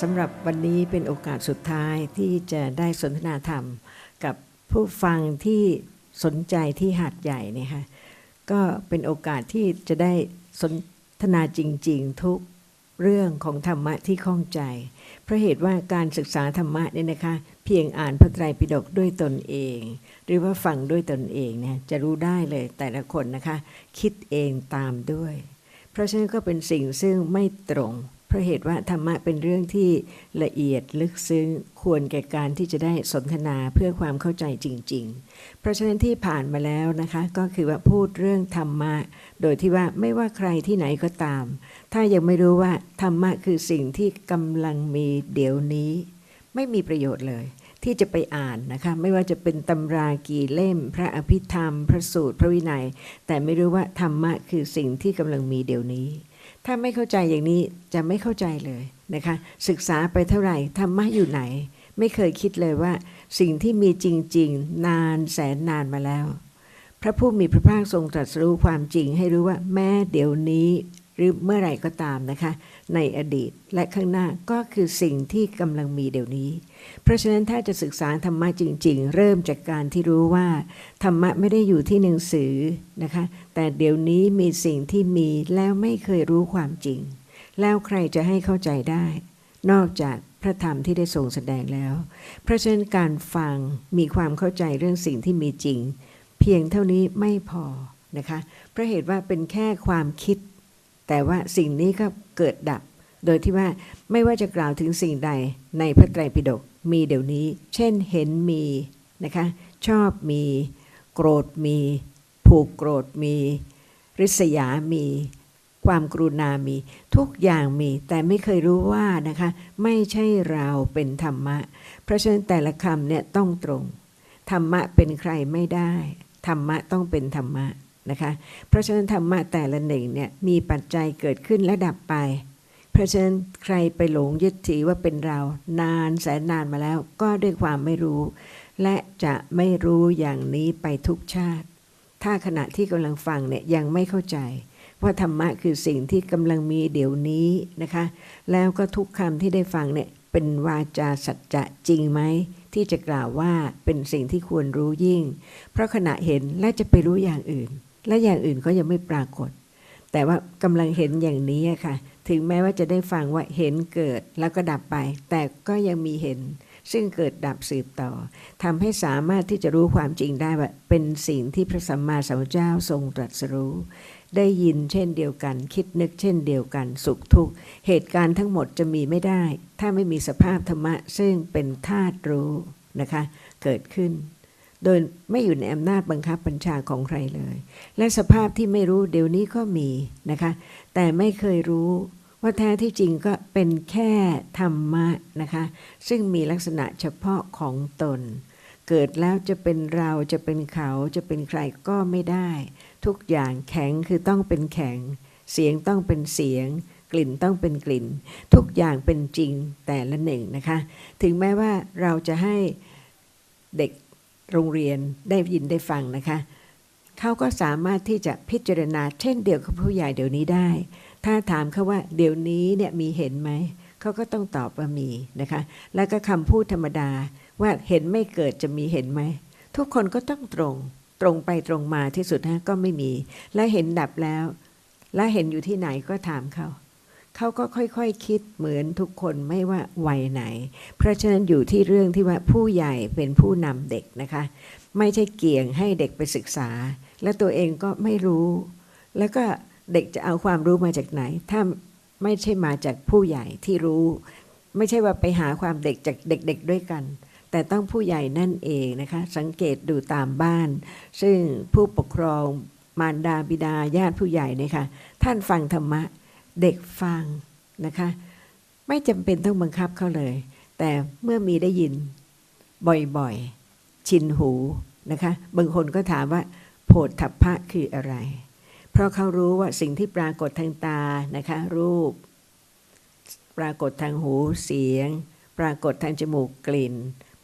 สำหรับวันนี้เป็นโอกาสสุดท้ายที่จะได้สนทนาธรรม กับผู้ฟังที่สนใจที่หาดใหญ่เนี่ยค่ะก็เป็นโอกาสที่จะได้สนทนาจริง ๆ ทุกเรื่องของธรรมะที่ข้องใจ เพราะเหตุว่าการศึกษาธรรมะเนี่ยนะคะ เพียงอ่านพระไตรปิฎกด้วยตนเอง หรือว่าฟังด้วยตนเองเนี่ยจะรู้ได้เลยแต่ละคนนะคะ คิดเองตามด้วย เพราะฉะนั้นก็เป็นสิ่งซึ่งไม่ตรง เพราะเหตุว่าธรรมะเป็นเรื่องที่ละเอียดลึกซึ้งควรแก่การที่จะได้สนทนาเพื่อความเข้าใจจริง ๆ เพราะฉะนั้นที่ผ่านมาแล้วนะคะก็คือว่าพูดเรื่องธรรมะ โดยที่ว่าไม่ว่าใครที่ไหนก็ตาม ถ้ายังไม่รู้ว่าธรรมะคือสิ่งที่กำลังมีเดี๋ยวนี้ ไม่มีประโยชน์เลยที่จะไปอ่านนะคะไม่ว่าจะเป็นตำรากี่เล่ม พระอภิธรรม พระสูตรพระวินัย แต่ไม่รู้ว่าธรรมะคือสิ่งที่กำลังมีเดี๋ยวนี้ ถ้าไม่เข้าใจอย่างนี้จะไม่เข้าใจเลยนะคะ ศึกษาไปเท่าไหร่ธรรมะอยู่ไหน ไม่เคยคิดเลยว่า สิ่งที่มีจริง ๆ นานแสนนานมาแล้ว พระผู้มีพระภาคทรงตรัสรู้ความจริงให้รู้ว่าแม้เดี๋ยวนี้ หรือเมื่อไหร่ก็ตามนะคะ ในอดีตและข้างหน้าก็คือสิ่งที่กำลังมีเดี๋ยวนี้ เพราะฉะนั้นถ้าจะศึกษาธรรมะจริง ๆ เริ่มจากการที่รู้ว่า ธรรมะไม่ได้อยู่ที่หนังสือนะคะ แต่เดี๋ยวนี้มีสิ่งที่มีแล้วไม่เคยรู้ความจริง แล้วใครจะให้เข้าใจได้ นอกจากพระธรรมที่ได้ทรงแสดงแล้ว เพราะฉะนั้นการฟังมีความเข้าใจเรื่องสิ่งที่มีจริง เพียงเท่านี้ไม่พอนะคะเพราะเหตุว่าเป็นแค่ความคิด แต่ว่าสิ่งนี้ก็เกิดดับ โดยที่ว่าไม่ว่าจะกล่าวถึงสิ่งใดในพระไตรปิฎกมีเดี๋ยวนี้ เช่นเห็นมีนะคะชอบมี โกรธมี ผูกโกรธมี ริษยามี ความกรุณามี ทุกอย่างมี แต่ไม่เคยรู้ว่านะคะไม่ใช่เราเป็นธรรมะ เพราะฉะนั้นแต่ละคำเนี่ยต้องตรง ธรรมะเป็นใครไม่ได้ ธรรมะต้องเป็นธรรมะ นะคะ เพราะฉะนั้นธรรมะแต่ละหนึ่งเนี่ยมีปัจจัยเกิดขึ้นและดับไป เพราะฉะนั้นใครไปหลงยึดถือว่าเป็นเรา นานแสนนานมาแล้วก็ด้วยความไม่รู้ และจะไม่รู้อย่างนี้ไปทุกชาติ ถ้าขณะที่กำลังฟังเนี่ยยังไม่เข้าใจว่าธรรมะคือสิ่งที่กำลังมีเดี๋ยวนี้นะคะ แล้วก็ทุกคำที่ได้ฟังเนี่ยเป็นวาจาสัจจะจริงไหมที่จะกล่าวว่าเป็นสิ่งที่ควรรู้ยิ่ง เพราะขณะเห็นและจะไปรู้อย่างอื่น และอย่างอื่นก็ยังไม่ปรากฏ แต่ว่ากำลังเห็นอย่างนี้ค่ะ ถึงแม้ว่าจะได้ฟังว่าเห็นเกิดแล้วก็ดับไป แต่ก็ยังมีเห็น ซึ่งเกิดดับสืบต่อทำให้สามารถที่จะรู้ความจริงได้ว่าเป็นสิ่งที่พระสัมมาสัมพุทธเจ้าทรงตรัสรู้ได้ยินเช่นเดียวกัน คิดนึกเช่นเดียวกัน สุขทุกข์เหตุการณ์ทั้งหมดจะมีไม่ได้ ถ้าไม่มีสภาพธรรมะ ซึ่งเป็นธาตุรู้นะคะ เกิดขึ้น โดยไม่อยู่ในอำนาจบังคับบัญชาของใครเลย และสภาพที่ไม่รู้เดี๋ยวนี้ก็มีนะคะ แต่ไม่เคยรู้ว่าแท้ที่จริงก็เป็นแค่ธรรมะนะคะ ซึ่งมีลักษณะเฉพาะของตน เกิดแล้วจะเป็นเราจะเป็นเขาจะเป็นใครก็ไม่ได้ ทุกอย่างแข็งคือต้องเป็นแข็ง เสียงต้องเป็นเสียง กลิ่นต้องเป็นกลิ่น ทุกอย่างเป็นจริงแต่ละหนึ่งนะคะ ถึงแม้ว่าเราจะให้เด็ก โรงเรียนได้ยินได้ฟังนะคะเขาก็สามารถที่จะพิจารณาเช่นเดียวกับผู้ใหญ่เดี๋ยวนี้ได้ ถ้าถามเขาว่าเดี๋ยวนี้เนี่ยมีเห็นไหม เขาก็ต้องตอบว่ามีนะคะ แล้วก็คำพูดธรรมดาว่าเห็นไม่เกิดจะมีเห็นไหม ทุกคนก็ต้องตรง ตรงไปตรงมาที่สุดฮะก็ไม่มี และเห็นดับแล้ว และเห็นอยู่ที่ไหนก็ถามเขา เขาก็ค่อยๆคคิดเหมือนทุกคนไม่ว่าวัยไหน เพราะฉะนั้นอยู่ที่เรื่องที่ว่าผู้ใหญ่เป็นผู้นำเด็กนะคะ ไม่ใช่เกี่ยงให้เด็กไปศึกษา และตัวเองก็ไม่รู้ แล้วก็เด็กจะเอาความรู้มาจากไหน ถ้าไม่ใช่มาจากผู้ใหญ่ที่รู้ ไม่ใช่ว่าไปหาความเด็กจากเด็กๆด้วยกันแต่ต้องผู้ใหญ่นั่นเองนะคะ สังเกตดูตามบ้าน ซึ่งผู้ปกครองมารดาบิดาญาติผู้ใหญ่เนี่ยค่ะท่านฟังธรรมะ เด็กฟังนะคะ ไม่จำเป็นต้องบังคับเขาเลย แต่เมื่อมีได้ยินบ่อยๆ ชินหูนะคะ บางคนก็ถามว่าโพพะคืออะไร เพราะเขารู้ว่าสิ่งที่ปรากฏทางตานะคะ รูป ปรากฏทางหูเสียง ปรากฏทางจมูกกลิ่น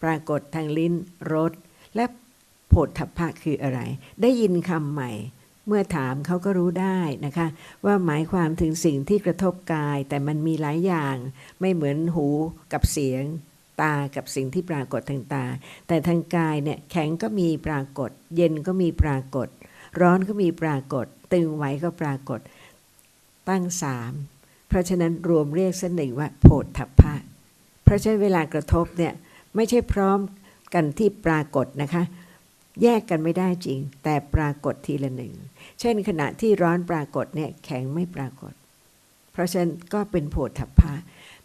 ปรากฏทางลิ้นรสและโผฏฐัพพะคืออะไร ได้ยินคำใหม่ เมื่อถามเขาก็รู้ได้นะคะ ว่าหมายความถึงสิ่งที่กระทบกาย แต่มันมีหลายอย่างไม่เหมือนหูกับเสียง ตากับสิ่งที่ปรากฏทางตา แต่ทางกายเนี่ยแข็งก็มีปรากฏ เย็นก็มีปรากฏ ร้อนก็มีปรากฏ ตึงไหวก็ปรากฏ ตั้งสามเพราะฉะนั้นรวมเรียกเสนหนึ่งว่าโผฏฐัพพะเพราะฉะนั้นเวลากระทบเนี่ยไม่ใช่พร้อมกันที่ปรากฏนะคะ แยกกันไม่ได้จริง แต่ปรากฏทีละหนึ่ง เช่นขณะที่ร้อนปรากฏเนี่ยแข็งไม่ปรากฏ เพราะฉะนั้นก็เป็นโผฏฐัพพะ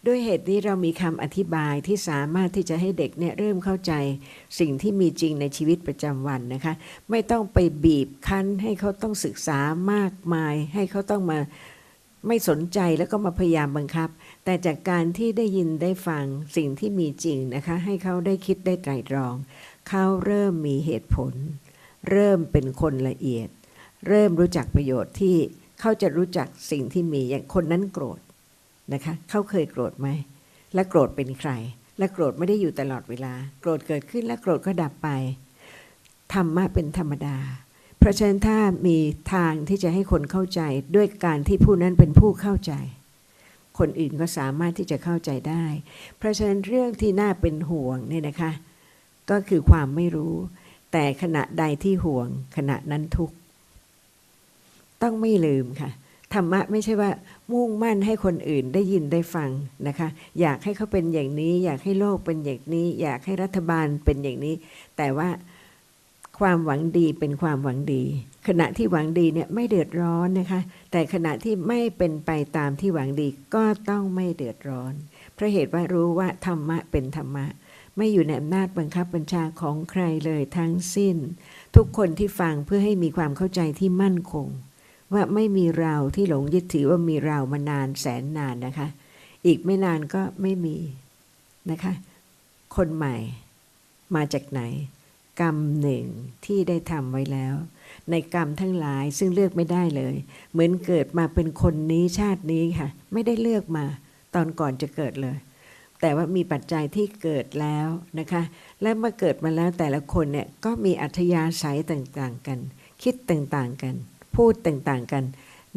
ด้วยเหตุนี้เรามีคำอธิบายที่สามารถที่จะให้เด็กเนี่ยเริ่มเข้าใจสิ่งที่มีจริงในชีวิตประจำวันนะคะ ไม่ต้องไปบีบคั้นให้เขาต้องศึกษามากมาย ให้เขาต้องมาไม่สนใจแล้วก็มาพยายามบังคับ แต่จากการที่ได้ยินได้ฟังสิ่งที่มีจริงนะคะ ให้เขาได้คิดได้ไตรตรอง เขาเริ่มมีเหตุผล เริ่มเป็นคนละเอียด เริ่มรู้จักประโยชน์ที่เขาจะรู้จักสิ่งที่มีอย่างคนนั้นโกรธนะคะเขาเคยโกรธไหม และโกรธเป็นใคร และโกรธไม่ได้อยู่ตลอดเวลา โกรธเกิดขึ้นและโกรธก็ดับไปธรรมะเป็นธรรมดา เพราะฉะนั้นถ้ามีทางที่จะให้คนเข้าใจด้วยการที่ผู้นั้นเป็นผู้เข้าใจ คนอื่นก็สามารถที่จะเข้าใจได้ เพราะฉะนั้นเรื่องที่น่าเป็นห่วงเนี่ยนะคะ ก็คือความไม่รู้ แต่ขณะใดที่ห่วง ขณะนั้นทุกข์ ต้องไม่ลืมค่ะธรรมะไม่ใช่ว่ามุ่งมั่นให้คนอื่นได้ยินได้ฟังนะคะ อยากให้เขาเป็นอย่างนี้ อยากให้โลกเป็นอย่างนี้ อยากให้รัฐบาลเป็นอย่างนี้ แต่ว่าความหวังดีเป็นความหวังดี ขณะที่หวังดีเนี่ยไม่เดือดร้อนนะคะ แต่ขณะที่ไม่เป็นไปตามที่หวังดีก็ต้องไม่เดือดร้อนเพราะเหตุว่ารู้ว่าธรรมะเป็นธรรมะ ไม่อยู่ในอำนาจบังคับบัญชาของใครเลยทั้งสิ้น ทุกคนที่ฟังเพื่อให้มีความเข้าใจที่มั่นคง ว่าไม่มีเราที่หลงยึดถือว่ามีเรามานานแสนนานนะคะ อีกไม่นานก็ไม่มีนะคะ คนใหม่มาจากไหน กรรมหนึ่งที่ได้ทำไว้แล้ว ในกรรมทั้งหลายซึ่งเลือกไม่ได้เลย เหมือนเกิดมาเป็นคนนี้ชาตินี้ค่ะ ไม่ได้เลือกมาตอนก่อนจะเกิดเลย แต่ว่ามีปัจจัยที่เกิดแล้วนะคะ และเมื่อเกิดมาแล้วแต่ละคนเนี่ยก็มีอัธยาศัยต่างๆกัน คิดต่างๆกัน พูดต่างๆกัน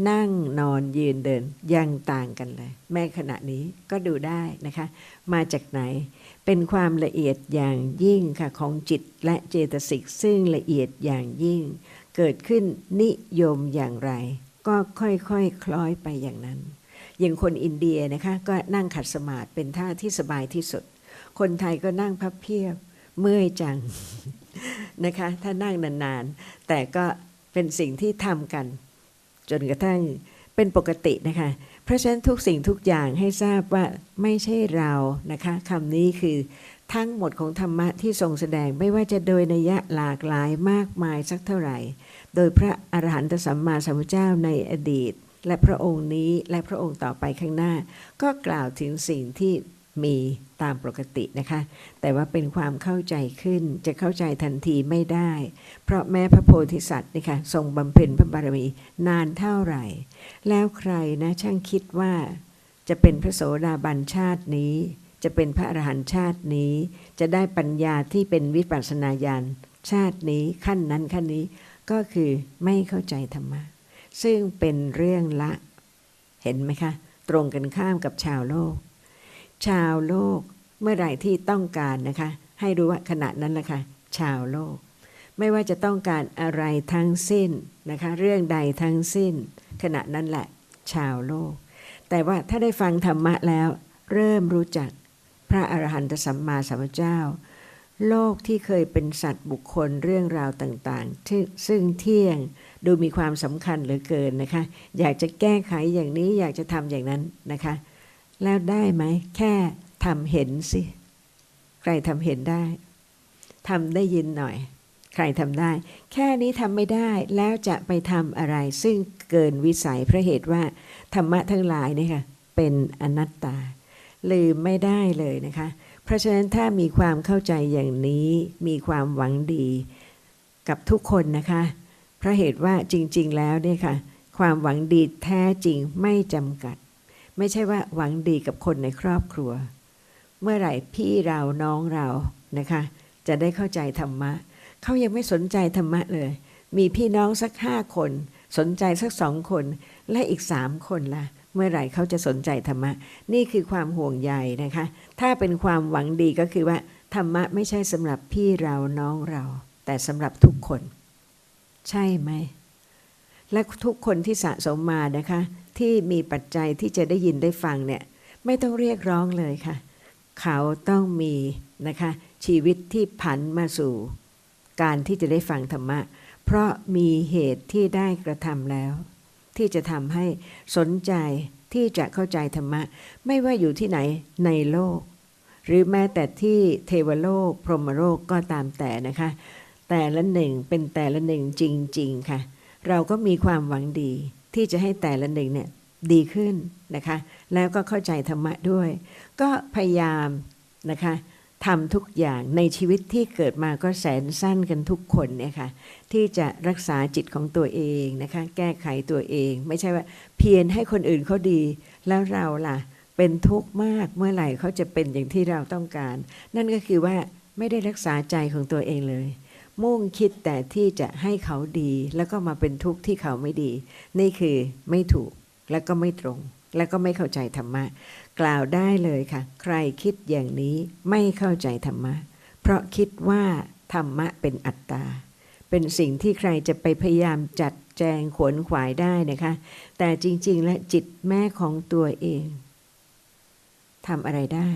นั่งนอนยืนเดินยังต่างกันเลย แม้ขณะนี้ก็ดูได้นะคะ มาจากไหนเป็นความละเอียดอย่างยิ่งค่ะของจิตและเจตสิกซึ่งละเอียดอย่างยิ่ง เกิดขึ้นนิยมอย่างไร ก็ค่อยๆคคล้อยไปอย่างนั้น อย่างคนอินเดียนะคะก็นั่งขัดสมาธิเป็นท่าที่สบายที่สุด คนไทยก็นั่งพับเพียบเมื่อยจังนะคะถ้านั่งนานๆ แต่ก็เป็นสิ่งที่ทำกัน จนกระทั่งเป็นปกตินะคะเพราะฉะนั้นทุกสิ่งทุกอย่างให้ทราบว่าไม่ใช่เรานะคะคำนี้คือทั้งหมดของธรรมะที่ทรงแสดงไม่ว่าจะโดยนัยยะหลากหลายมากมายสักเท่าไหร่ โดยพระอรหันตสัมมาสัมพุทธเจ้าในอดีต และพระองค์นี้และพระองค์ต่อไปข้างหน้า ก็กล่าวถึงสิ่งที่มีตามปกตินะคะ แต่ว่าเป็นความเข้าใจขึ้นจะเข้าใจทันทีไม่ได้ เพราะแม้พระโพธิสัตว์นี่ค่ะทรงบำเพ็ญพระบารมีนานเท่าไหร่ แล้วใครนะช่างคิดว่าจะเป็นพระโสดาบันชาตินี้ จะเป็นพระอรหันต์ชาตินี้ จะได้ปัญญาที่เป็นวิปัสสนาญาณชาตินี้ขั้นนั้นขั้นนี้ก็คือไม่เข้าใจธรรมะ ซึ่งเป็นเรื่องละ เห็นไหมคะ ตรงกันข้ามกับชาวโลก ชาวโลกเมื่อไหร่ที่ต้องการนะคะ ให้รู้ว่าขณะนั้นแหละค่ะชาวโลก ไม่ว่าจะต้องการอะไรทั้งสิ้นนะคะ เรื่องใดทั้งสิ้น ขณะนั้นแหละ ชาวโลก แต่ว่าถ้าได้ฟังธรรมะแล้ว เริ่มรู้จักพระอรหันตสัมมาสัมพุทธเจ้า โลกที่เคยเป็นสัตว์บุคคลเรื่องราวต่างๆที่ซึ่งเที่ยงดูมีความสำคัญเหลือเกินนะคะ อยากจะแก้ไขอย่างนี้อยากจะทำอย่างนั้นนะคะ แล้วได้ไหมแค่ทำเห็นสิ ใครทำเห็นได้ทำได้ยินหน่อย ใครทำได้ แค่นี้ทำไม่ได้แล้วจะไปทำอะไร ซึ่งเกินวิสัยเพราะเหตุว่า ธรรมะทั้งหลายเนี่ยค่ะเป็นอนัตตา ลืมไม่ได้เลยนะคะ ราะฉะนั้นถ้ามีความเข้าใจอย่างนี้มีความหวังดีกับทุกคนนะคะเพราะเหตุว่าจริง ๆ แล้วเนี่ยค่ะ ความหวังดีแท้จริงไม่จำกัด ไม่ใช่ว่าหวังดีกับคนในครอบครัว เมื่อไหร่พี่เราน้องเรานะคะ จะได้เข้าใจธรรมะ เขายังไม่สนใจธรรมะเลย มีพี่น้องสักห้าคน สนใจสักสองคน และอีกสามคนล่ะ เมื่อไหร่เขาจะสนใจธรรมะ นี่คือความห่วงใยนะคะ ถ้าเป็นความหวังดีก็คือว่า ธรรมะไม่ใช่สำหรับพี่เราน้องเรา แต่สำหรับทุกคน ใช่ไหม และทุกคนที่สะสมมานะคะ ที่มีปัจจัยที่จะได้ยินได้ฟังเนี่ย ไม่ต้องเรียกร้องเลยค่ะ เขาต้องมีนะคะ ชีวิตที่ผันมาสู่ การที่จะได้ฟังธรรมะ เพราะมีเหตุที่ได้กระทำแล้ว ที่จะทำให้สนใจที่จะเข้าใจธรรมะ ไม่ว่าอยู่ที่ไหนในโลก หรือแม้แต่ที่เทวโลก พรหมโลกก็ตามแต่นะคะ แต่ละหนึ่งเป็นแต่ละหนึ่งจริง ๆ ค่ะ เราก็มีความหวังดี ที่จะให้แต่ละหนึ่งเนี่ยดีขึ้นนะคะ แล้วก็เข้าใจธรรมะด้วย ก็พยายามนะคะ ทำทุกอย่างในชีวิตที่เกิดมาก็แสนสั้นกันทุกคนเนี่ยค่ะที่จะรักษาจิตของตัวเองนะคะ แก้ไขตัวเอง ไม่ใช่ว่าเพียรให้คนอื่นเขาดี แล้วเราล่ะเป็นทุกข์มากเมื่อไหร่เขาจะเป็นอย่างที่เราต้องการ นั่นก็คือว่าไม่ได้รักษาใจของตัวเองเลย มุ่งคิดแต่ที่จะให้เขาดีแล้วก็มาเป็นทุกข์ที่เขาไม่ดี นี่คือไม่ถูกแล้วก็ไม่ตรง แล้วก็ไม่เข้าใจธรรมะ กล่าวได้เลยค่ะ ใครคิดอย่างนี้ไม่เข้าใจธรรมะ เพราะคิดว่าธรรมะเป็นอัตตา เป็นสิ่งที่ใครจะไปพยายามจัดแจงขวนขวายได้นะคะ แต่จริง ๆ และจิตแม่ของตัวเองทำอะไรได้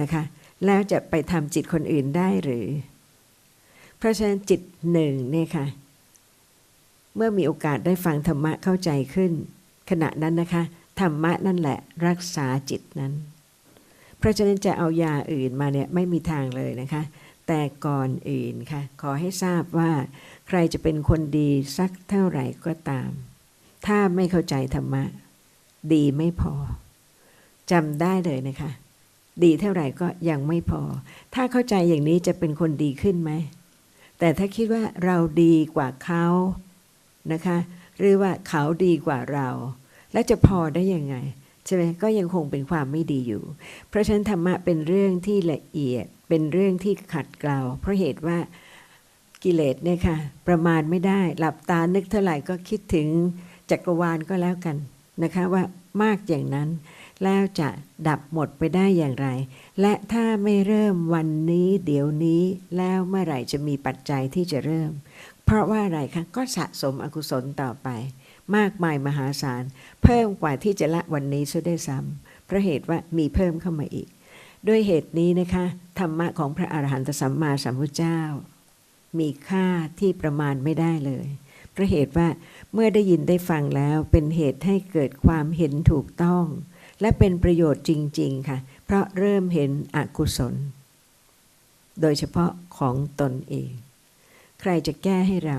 นะคะ แล้วจะไปทำจิตคนอื่นได้หรือ เพราะฉะนั้นจิตหนึ่งเนี่ยค่ะ เมื่อมีโอกาสได้ฟังธรรมะเข้าใจขึ้น ขณะนั้นนะคะ ธรรมะนั่นแหละรักษาจิตนั้น เพราะฉะนั้นจะเอายาอื่นมาเนี่ยไม่มีทางเลยนะคะ แต่ก่อนอื่นค่ะ ขอให้ทราบว่า ใครจะเป็นคนดีสักเท่าไหร่ก็ตาม ถ้าไม่เข้าใจธรรมะ ดีไม่พอจำได้เลยนะคะ ดีเท่าไหร่ก็ยังไม่พอ ถ้าเข้าใจอย่างนี้จะเป็นคนดีขึ้นไหม แต่ถ้าคิดว่าเราดีกว่าเขานะคะ หรือว่าเขาดีกว่าเรา แล้วจะพอได้ยังไงใช่ไหมก็ยังคงเป็นความไม่ดีอยู่ เพราะฉะนั้นธรรมะเป็นเรื่องที่ละเอียดเป็นเรื่องที่ขัดเกลาเพราะเหตุว่ากิเลสเนี่ยค่ะ ประมาณไม่ได้ หลับตานึกเท่าไหร่ก็คิดถึงจักรวาลก็แล้วกันนะคะว่ามากอย่างนั้น แล้วจะดับหมดไปได้อย่างไร และถ้าไม่เริ่มวันนี้เดี๋ยวนี้แล้วเมื่อไหร่จะมีปัจจัยที่จะเริ่ม เพราะว่าอะไรคะก็สะสมอกุศลต่อไป มากมายมหาศาล เพิ่มกว่าที่จะละวันนี้ซะได้ซ้ำเพราะเหตุว่ามีเพิ่มเข้ามาอีก ด้วยเหตุนี้นะคะธรรมะของพระอรหันตสัมมาสัมพุทธเจ้า มีค่าที่ประมาณไม่ได้เลยเพราะเหตุว่าเมื่อได้ยินได้ฟังแล้วเป็นเหตุให้เกิดความเห็นถูกต้อง และเป็นประโยชน์จริง ๆ ค่ะ เพราะเริ่มเห็นอกุศล โดยเฉพาะของตนเอง ใครจะแก้ให้เรา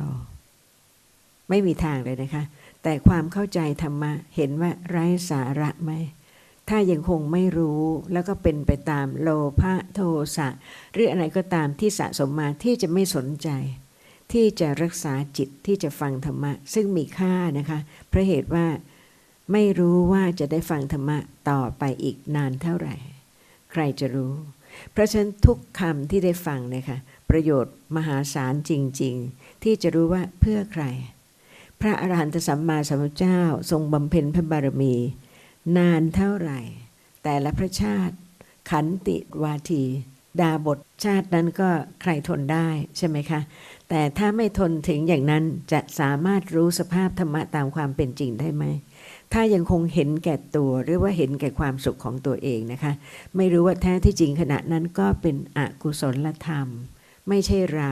ไม่มีทางเลยนะคะ แต่ความเข้าใจธรรมะเห็นว่าไร้สาระไหม ถ้ายังคงไม่รู้แล้วก็เป็นไปตามโลภะโทสะหรืออะไรก็ตามที่สะสมมาที่จะไม่สนใจ ที่จะรักษาจิตที่จะฟังธรรมะ ซึ่งมีค่านะคะเพราะเหตุว่าไม่รู้ว่าจะได้ฟังธรรมะต่อไปอีกนานเท่าไหร่ ใครจะรู้ เพราะฉะนั้นทุกคำที่ได้ฟังนี่ยค่ะประโยชน์มหาศาลจริง ๆ ที่จะรู้ว่าเพื่อใคร พระอรหันตสัมมาสัมพุทธเจ้าทรงบำเพ็ญพระบารมี นานเท่าไหร่ แต่ละพระชาติ ขันติวาที ดาบทชาตินั้นก็ใครทนได้ใช่ไหมคะ แต่ถ้าไม่ทนถึงอย่างนั้นจะสามารถรู้สภาพธรรมะตามความเป็นจริงได้ไหมถ้ายังคงเห็นแก่ตัวหรือว่าเห็นแก่ความสุขของตัวเองนะคะ ไม่รู้ว่าแท้ที่จริงขณะนั้นก็เป็นอกุศลธรรม ไม่ใช่เรา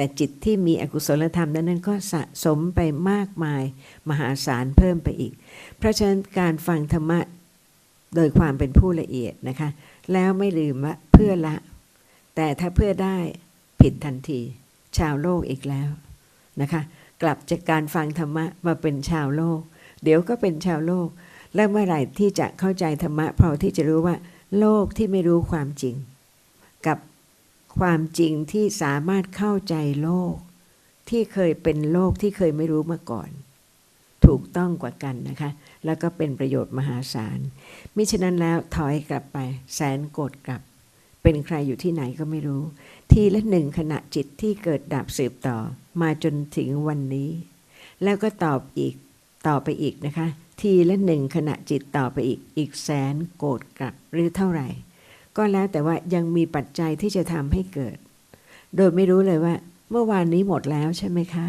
แต่จิตที่มีอกุศลธรรมนั้นนั้นก็สะสมไปมากมาย มหาศาลเพิ่มไปอีก เพราะฉะนั้นการฟังธรรมะโดยความเป็นผู้ละเอียดนะคะ แล้วไม่ลืมว่าเพื่อละ แต่ถ้าเพื่อได้ผิดทันที ชาวโลกอีกแล้วนะคะ กลับจากการฟังธรรมะมาเป็นชาวโลก เดี๋ยวก็เป็นชาวโลก และเมื่อไหร่ที่จะเข้าใจธรรมะพอที่จะรู้ว่า โลกที่ไม่รู้ความจริง กับ ความจริงที่สามารถเข้าใจโลก ที่เคยเป็นโลกที่เคยไม่รู้มาก่อน ถูกต้องกว่ากันนะคะ แล้วก็เป็นประโยชน์มหาศาลมิฉะนั้นแล้วถอยกลับไป แสนโกรธกลับ เป็นใครอยู่ที่ไหนก็ไม่รู้ ทีละหนึ่งขณะจิตที่เกิดดับสืบต่อ มาจนถึงวันนี้ แล้วก็ตอบอีกต่อไปอีกนะคะ ทีละหนึ่งขณะจิตต่อไปอีกอีกแสนโกรธกลับหรือเท่าไหร่ ก็แล้วแต่ว่ายังมีปัจจัยที่จะทำให้เกิด โดยไม่รู้เลยว่า เมื่อวานนี้หมดแล้วใช่ไหมคะ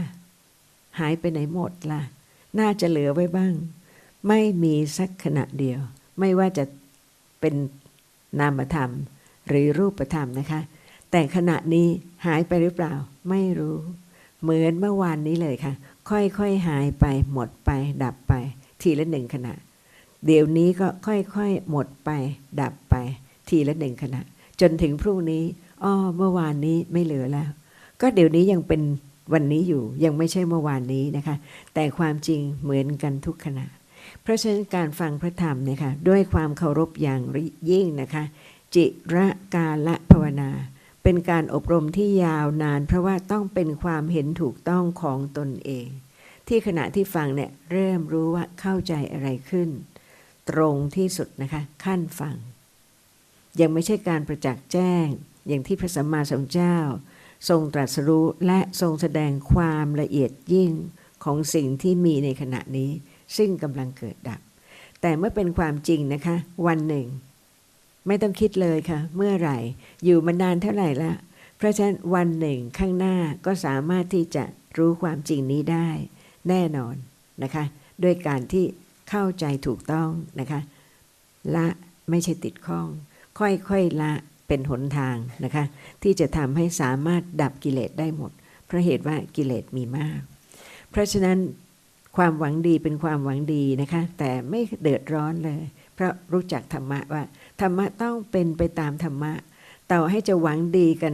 หายไปไหนหมดล่ะ น่าจะเหลือไว้บ้าง ไม่มีสักขณะเดียว ไม่ว่าจะเป็นนามธรรม หรือรูปธรรมนะคะ แต่ขณะนี้หายไปหรือเปล่า ไม่รู้ เหมือนเมื่อวานนี้เลยค่ะ ค่อยๆหายไป หมดไป ดับไป ทีละหนึ่งขณะ เดี๋ยวนี้ก็ค่อยๆหมดไป ดับไป ทีละหนึ่งขณะ จนถึงพรุ่งนี้อ้อเมื่อวานนี้ไม่เหลือแล้ว ก็เดี๋ยวนี้ยังเป็นวันนี้อยู่ยังไม่ใช่เมื่อวานนี้นะคะ แต่ความจริงเหมือนกันทุกขณะ เพราะฉะนั้นการฟังพระธรรมเนี่ยค่ะด้วยความเคารพอย่างยิ่งนะคะ จิระกาละภาวนา เป็นการอบรมที่ยาวนาน เพราะว่าต้องเป็นความเห็นถูกต้องของตนเอง ที่ขณะที่ฟังเนี่ยเริ่มรู้ว่าเข้าใจอะไรขึ้น ตรงที่สุดนะคะ ขั้นฟัง ยังไม่ใช่การประจักษ์แจ้ง อย่างที่พระสัมมาสัมพุทธเจ้า ทรงตรัสรู้และทรงแสดงความละเอียดยิ่งของสิ่งที่มีในขณะนี้ ซึ่งกำลังเกิดดับ แต่เมื่อเป็นความจริงนะคะ วันหนึ่ง ไม่ต้องคิดเลยค่ะ เมื่อไหร่ อยู่มานานเท่าไหร่ละเพราะฉะนั้นวันหนึ่งข้างหน้าก็สามารถที่จะรู้ความจริงนี้ได้ แน่นอนนะคะด้วยการที่เข้าใจถูกต้องนะคะ ละไม่ใช่ติดข้อง ค่อยๆละเป็นหนทางนะคะ ที่จะทำให้สามารถดับกิเลสได้หมด เพราะเหตุว่ากิเลสมีมาก เพราะฉะนั้นความหวังดีเป็นความหวังดีนะคะ แต่ไม่เดือดร้อนเลย เพราะรู้จักธรรมะว่า ธรรมะต้องเป็นไปตามธรรมะต่อให้จะหวังดีกัน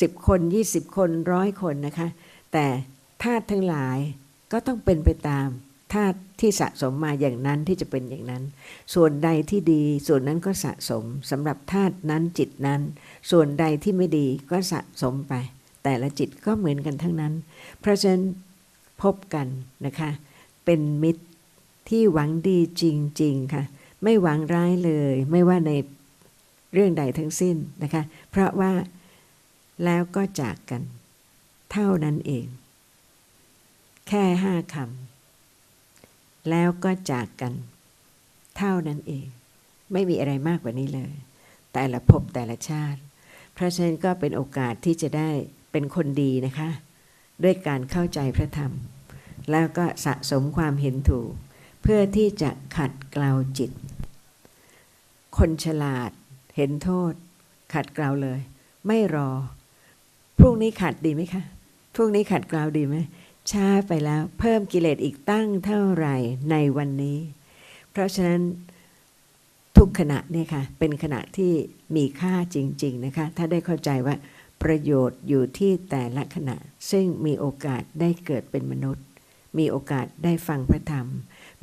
สิบคนยี่สิบคนร้อยคนนะคะ แต่ธาตุทั้งหลายก็ต้องเป็นไปตาม ธาตุที่สะสมมาอย่างนั้นที่จะเป็นอย่างนั้น ส่วนใดที่ดีส่วนนั้นก็สะสมสำหรับธาตุนั้นจิตนั้น ส่วนใดที่ไม่ดีก็สะสมไป แต่ละจิตก็เหมือนกันทั้งนั้น เพราะฉะนั้นพบกันนะคะ เป็นมิตรที่หวังดีจริง ๆ ค่ะ ไม่หวังร้ายเลยไม่ว่าในเรื่องใดทั้งสิ้นนะคะ เพราะว่าแล้วก็จากกัน เท่านั้นเอง แค่ห้าคำ แล้วก็จากกัน เท่านั้นเอง ไม่มีอะไรมากกว่านี้เลย แต่ละภพแต่ละชาติ เพราะฉะนั้นก็เป็นโอกาสที่จะได้เป็นคนดีนะคะ ด้วยการเข้าใจพระธรรม แล้วก็สะสมความเห็นถูก เพื่อที่จะขัดเกลาจิต คนฉลาดเห็นโทษ ขัดเกลาเลย ไม่รอ พรุ่งนี้ขัดดีไหมคะพรุ่งนี้ขัดเกลาดีไหม ช้าไปแล้ว เพิ่มกิเลสอีกตั้งเท่าไหร่ในวันนี้ เพราะฉะนั้นทุกขณะเนี่ยค่ะเป็นขณะที่มีค่าจริง ๆนะคะ ถ้าได้เข้าใจว่าประโยชน์อยู่ที่แต่ละขณะ ซึ่งมีโอกาสได้เกิดเป็นมนุษย์ มีโอกาสได้ฟังพระธรรม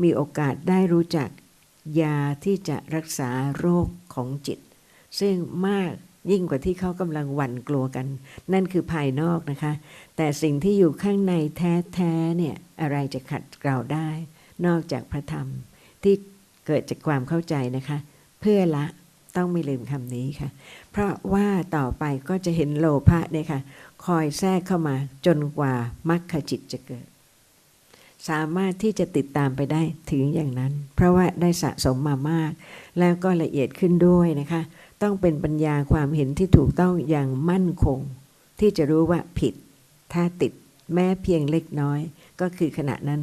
มีโอกาสได้รู้จักยาที่จะรักษาโรคของจิต ซึ่งมาก ยิ่งกว่าที่เขากำลังหวั่นกลัวกัน นั่นคือภายนอกนะคะ แต่สิ่งที่อยู่ข้างในแท้ๆเนี่ยอะไรจะขัดเกลาได้ นอกจากพระธรรมที่เกิดจากความเข้าใจนะคะ เพื่อละต้องไม่ลืมคำนี้ค่ะ เพราะว่าต่อไปก็จะเห็นโลภะเนี่ยค่ะ คอยแทรกเข้ามาจนกว่ามรรคจิตจะเกิด สามารถที่จะติดตามไปได้ถึงอย่างนั้น เพราะว่าได้สะสมมามาก แล้วก็ละเอียดขึ้นด้วยนะคะ ต้องเป็นปัญญาความเห็นที่ถูกต้องอย่างมั่นคง ที่จะรู้ว่าผิด ถ้าติดแม้เพียงเล็กน้อย ก็คือขณะนั้น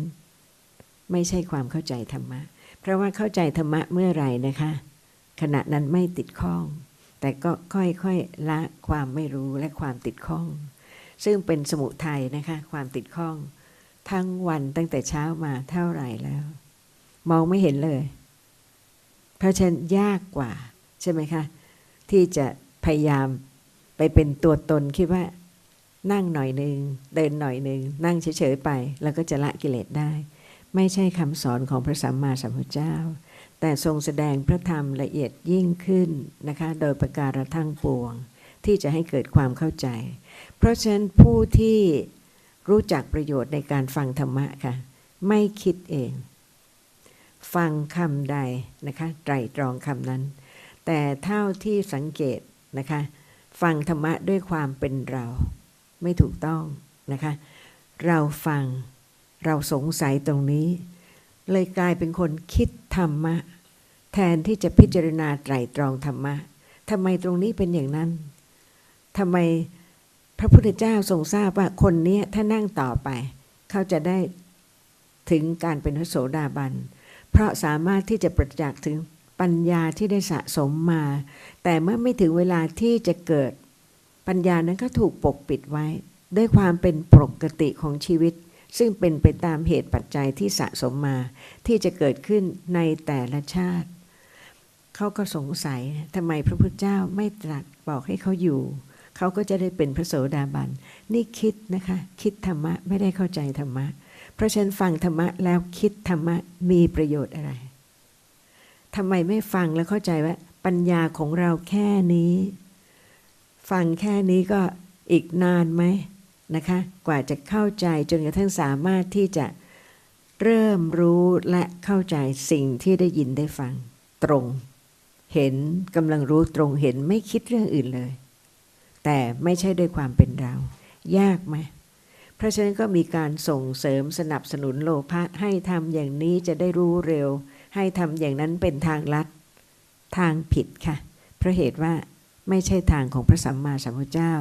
ไม่ใช่ความเข้าใจธรรมะ เพราะว่าเข้าใจธรรมะเมื่อไหร่นะคะ ขณะนั้นไม่ติดข้อง แต่ก็ค่อยๆละความไม่รู้และความติดข้อง ซึ่งเป็นสมุทัยนะคะ ความติดข้อง ทั้งวันตั้งแต่เช้ามาเท่าไหร่แล้ว มองไม่เห็นเลย เพราะฉะนั้นยากกว่า ใช่ไหมคะ ที่จะพยายามไปเป็นตัวตนคิดว่านั่งหน่อยหนึ่งเดินหน่อยหนึ่งนั่งเฉยๆไป แล้วก็จะละกิเลสได้ ไม่ใช่คำสอนของพระสัมมาสัมพุทธเจ้า แต่ทรงแสดงพระธรรมละเอียดยิ่งขึ้นนะคะ โดยประการทั้งปวง ที่จะให้เกิดความเข้าใจ เพราะฉะนั้นผู้ที่รู้จักประโยชน์ในการฟังธรรมะค่ะ ไม่คิดเอง ฟังคำใดนะคะไตรตรองคำนั้น แต่เท่าที่สังเกตนะคะ ฟังธรรมะด้วยความเป็นเราไม่ถูกต้องนะคะ เราฟังเราสงสัยตรงนี้ เลยกลายเป็นคนคิดธรรมะ แทนที่จะพิจารณาไตรตรองธรรมะทำไมตรงนี้เป็นอย่างนั้นทำไมพระพุทธเจ้าทรงทราบว่าคนนี้ถ้านั่งต่อไป เขาจะได้ถึงการเป็นพระโสดาบัน เพราะสามารถที่จะประจักษ์ถึง ปัญญาที่ได้สะสมมา แต่เมื่อไม่ถึงเวลาที่จะเกิด ปัญญานั้นก็ถูกปกปิดไว้ ด้วยความเป็นปกติของชีวิต ซึ่งเป็นไปตามเหตุปัจจัยที่สะสมมา ที่จะเกิดขึ้นในแต่ละชาติเขาก็สงสัยทำไมพระพุทธเจ้าไม่ตรัสบอกให้เขาอยู่เขาก็จะได้เป็นพระโสดาบัน นี่คิดนะคะ คิดธรรมะไม่ได้เข้าใจธรรมะ เพราะฉันฟังธรรมะแล้วคิดธรรมะมีประโยชน์อะไร ทำไมไม่ฟังแล้วเข้าใจว่าปัญญาของเราแค่นี้ ฟังแค่นี้ก็อีกนานไหมนะคะ กว่าจะเข้าใจจนกระทั่งสามารถที่จะเริ่มรู้และเข้าใจสิ่งที่ได้ยินได้ฟัง ตรง เห็นกำลังรู้ตรงเห็นไม่คิดเรื่องอื่นเลย แต่ไม่ใช่ด้วยความเป็นเรา ยากไหมเพราะฉะนั้นก็มีการส่งเสริมสนับสนุนโลภะให้ทำอย่างนี้จะได้รู้เร็ว ให้ทำอย่างนั้นเป็นทางลัดทางผิดค่ะ เพราะเหตุว่าไม่ใช่ทางของพระสัมมาสัมพุทธเจ้า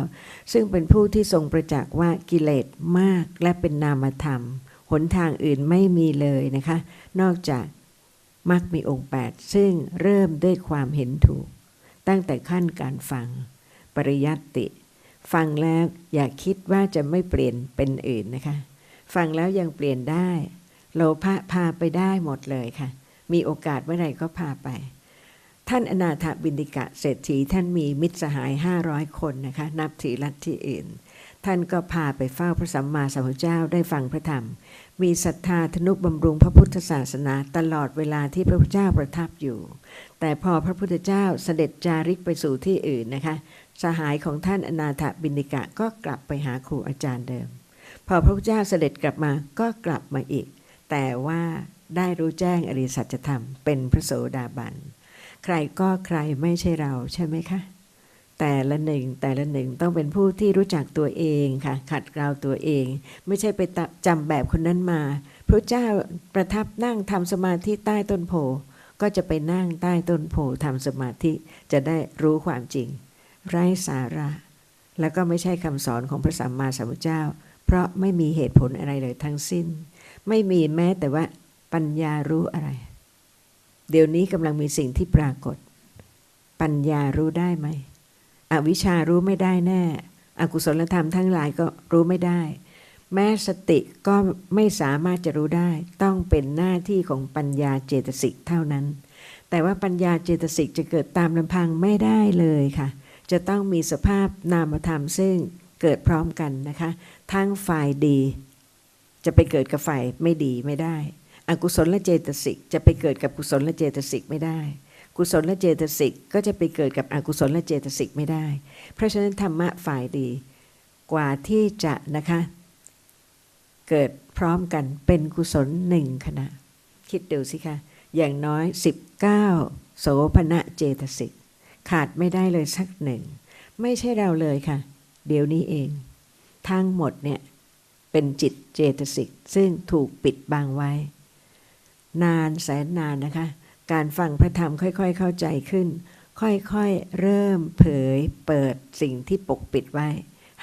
ซึ่งเป็นผู้ที่ทรงประจักษ์ว่ากิเลสมากและเป็นนามธรรม หนทางอื่นไม่มีเลยนะคะ นอกจากมักมีองค์ 8 ซึ่งเริ่มด้วยความเห็นถูก ตั้งแต่ขั้นการฟัง ปริยัติ ฟังแล้วอย่าคิดว่าจะไม่เปลี่ยนเป็นอื่นนะคะ ฟังแล้วยังเปลี่ยนได้ โลภะพาไปได้หมดเลยค่ะ มีโอกาสเมื่อไหร่ก็พาไป ท่านอนาถบินิกะเศรษฐีท่านมีมิตรสหายห้าร้อยคนนะคะนับถือลัทธิอื่น ท่านก็พาไปเฝ้าพระสัมมาสัมพุทธเจ้าได้ฟังพระธรรม มีศรัทธาทนุบำรุงพระพุทธศาสนาตลอดเวลาที่พระพุทธเจ้าประทับอยู่ แต่พอพระพุทธเจ้าเสด็จจาริกไปสู่ที่อื่นนะคะสหายของท่านอนาถบินิกะก็กลับไปหาครูอาจารย์เดิม พอพระพุทธเจ้าเสด็จกลับมาก็กลับมาอีก แต่ว่า ได้รู้แจ้งอริสัจธรรมเป็นพระโสดาบัน ใครก็ใครไม่ใช่เราใช่ไหมคะ แต่ละหนึ่งแต่ละหนึ่งต้องเป็นผู้ที่รู้จักตัวเองค่ะ ขัดเกลาตัวเอง ไม่ใช่ไปจำแบบคนนั้นมา พระเจ้าประทับนั่งทำสมาธิใต้ต้นโพก็จะไปนั่งใต้ต้นโพทำสมาธิจะได้รู้ความจริง ไร้สาระ แล้วก็ไม่ใช่คำสอนของพระสัมมาสัมพุทธเจ้า เพราะไม่มีเหตุผลอะไรเลยทั้งสิ้น ไม่มีแม้แต่ว่า ปัญญารู้อะไร เดี๋ยวนี้กำลังมีสิ่งที่ปรากฏ ปัญญารู้ได้ไหม อวิชารู้ไม่ได้แน่ อกุศลธรรมทั้งหลายก็รู้ไม่ได้ แม้สติก็ไม่สามารถจะรู้ได้ ต้องเป็นหน้าที่ของปัญญาเจตสิกเท่านั้น แต่ว่าปัญญาเจตสิกจะเกิดตามลำพังไม่ได้เลยค่ะ จะต้องมีสภาพนามธรรมซึ่งเกิดพร้อมกันนะคะ ทั้งฝ่ายดี จะไปเกิดกับฝ่ายไม่ดีไม่ได้ อกุศลและเจตสิกจะไปเกิดกับกุศลและเจตสิกไม่ได้ กุศลและเจตสิกก็จะไปเกิดกับอกุศลและเจตสิกไม่ได้ เพราะฉะนั้นธรรมะฝ่ายดีกว่าที่จะนะคะเกิดพร้อมกันเป็นกุศลหนึ่งขณะ คิดดูสิคะอย่างน้อย 19 โสภณะเจตสิกขาดไม่ได้เลยสักหนึ่ง ไม่ใช่เราเลยค่ะ เดี๋ยวนี้เองทั้งหมดเนี่ยเป็นจิตเจตสิกซึ่งถูกปิดบังไว้ นานแสนนานนะคะ การฟังพระธรรมค่อยๆ เข้าใจขึ้น ค่อยๆ เริ่มเผยเปิดสิ่งที่ปกปิดไว้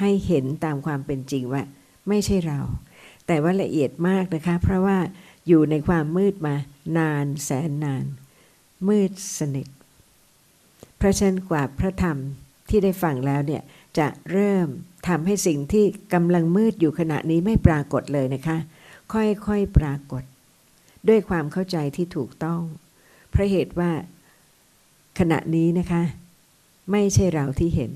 ให้เห็นตามความเป็นจริงว่า ไม่ใช่เรา แต่ว่าละเอียดมากนะคะ เพราะว่าอยู่ในความมืดมานานแสนนาน มืดสนิทพระชันกว่าพระธรรมที่ได้ฟังแล้วเนี่ยจะเริ่มทำให้สิ่งที่กำลังมืดอยู่ขณะนี้ไม่ปรากฏเลยนะคะ ค่อยๆปรากฏ ด้วยความเข้าใจที่ถูกต้อง เพราะเหตุว่า ขณะนี้นะคะ ไม่ใช่เราที่เห็น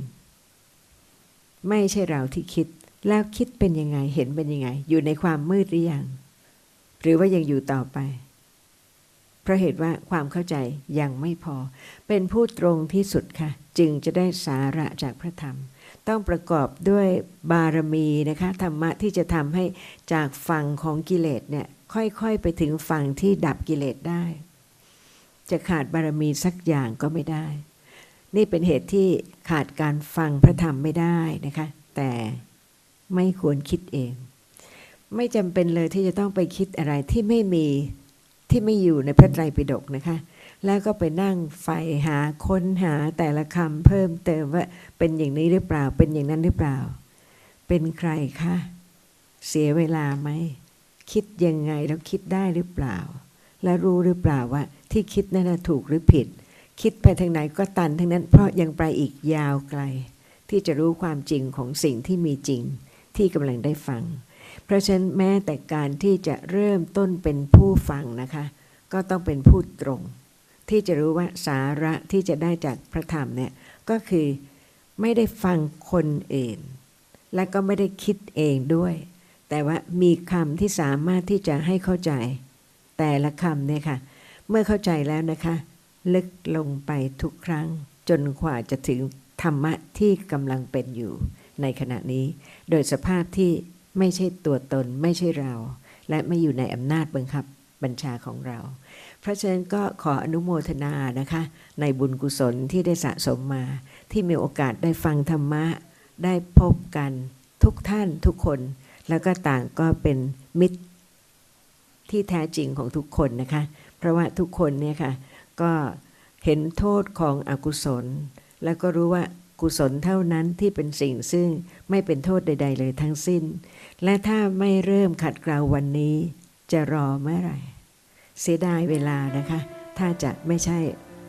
ไม่ใช่เราที่คิด แล้วคิดเป็นยังไงเห็นเป็นยังไง อยู่ในความมืดหรือยังหรือว่ายังอยู่ต่อไป เพราะเหตุว่าความเข้าใจยังไม่พอ เป็นผู้ตรงที่สุดค่ะ จึงจะได้สาระจากพระธรรม ต้องประกอบด้วยบารมีนะคะธรรมะที่จะทำให้จากฝั่งของกิเลสเนี่ย ค่อยๆไปถึงฝั่งที่ดับกิเลสได้ จะขาดบารมีสักอย่างก็ไม่ได้ นี่เป็นเหตุที่ขาดการฟังพระธรรมไม่ได้นะคะ แต่ไม่ควรคิดเอง ไม่จำเป็นเลยที่จะต้องไปคิดอะไรที่ไม่มีที่ไม่อยู่ในพระไตรปิฎกนะคะ แล้วก็ไปนั่งไฟหาค้นหาแต่ละคำเพิ่มเติมว่าเป็นอย่างนี้หรือเปล่า เป็นอย่างนั้นหรือเปล่า เป็นใครคะ เสียเวลาไหม คิดยังไงแล้วคิดได้หรือเปล่า และรู้หรือเปล่าว่า ที่คิดนั้นถูกหรือผิด คิดไปทางไหนก็ตันทั้งนั้นเพราะยังไปอีกยาวไกล ที่จะรู้ความจริงของสิ่งที่มีจริง ที่กำลังได้ฟัง เพราะฉะนั้นแม้แต่การที่จะเริ่มต้นเป็นผู้ฟังนะคะ ก็ต้องเป็นผู้ตรง ที่จะรู้ว่าสาระที่จะได้จากพระธรรมเนี่ยก็คือไม่ได้ฟังคนอื่น และก็ไม่ได้คิดเองด้วย แต่ว่ามีคำที่สามารถที่จะให้เข้าใจ แต่ละคำเนี่ยค่ะ เมื่อเข้าใจแล้วนะคะ ลึกลงไปทุกครั้ง จนกว่าจะถึงธรรมะที่กำลังเป็นอยู่ ในขณะนี้ โดยสภาพที่ไม่ใช่ตัวตนไม่ใช่เรา และไม่อยู่ในอำนาจบังคับบัญชาของเรา เพราะฉะนั้นก็ขออนุโมทนานะคะ ในบุญกุศลที่ได้สะสมมา ที่มีโอกาสได้ฟังธรรมะ ได้พบกันทุกท่านทุกคน แล้วก็ต่างก็เป็นมิตรที่แท้จริงของทุกคนนะคะ เพราะว่าทุกคนเนี่ยค่ะก็เห็นโทษของอกุศล แล้วก็รู้ว่ากุศลเท่านั้นที่เป็นสิ่งซึ่งไม่เป็นโทษใด ๆ เลยทั้งสิ้น และถ้าไม่เริ่มขัดเกลาวันนี้ จะรอเมื่อไหร่ เสียดายเวลานะคะ ถ้าจะไม่ใช่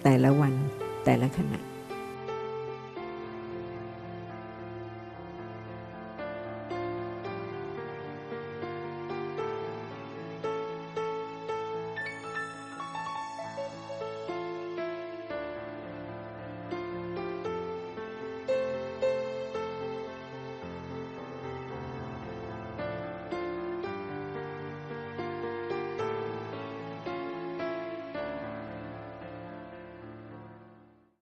แต่ละวันแต่ละขณะ